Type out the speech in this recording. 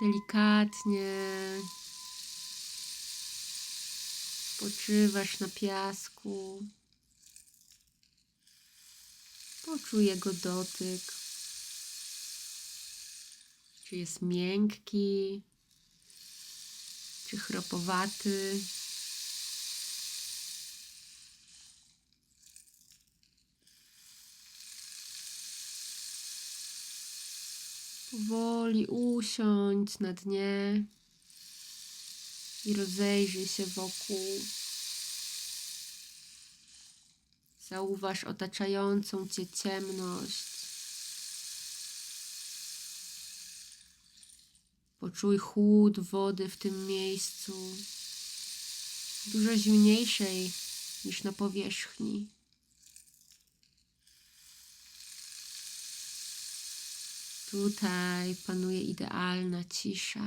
Delikatnie spoczywasz na piasku. Poczuj jego dotyk. Czy jest miękki, czy chropowaty. Powoli usiądź na dnie i rozejrzyj się wokół. Zauważ otaczającą cię ciemność. Poczuj chłód wody w tym miejscu, dużo zimniejszej niż na powierzchni. Tutaj panuje idealna cisza.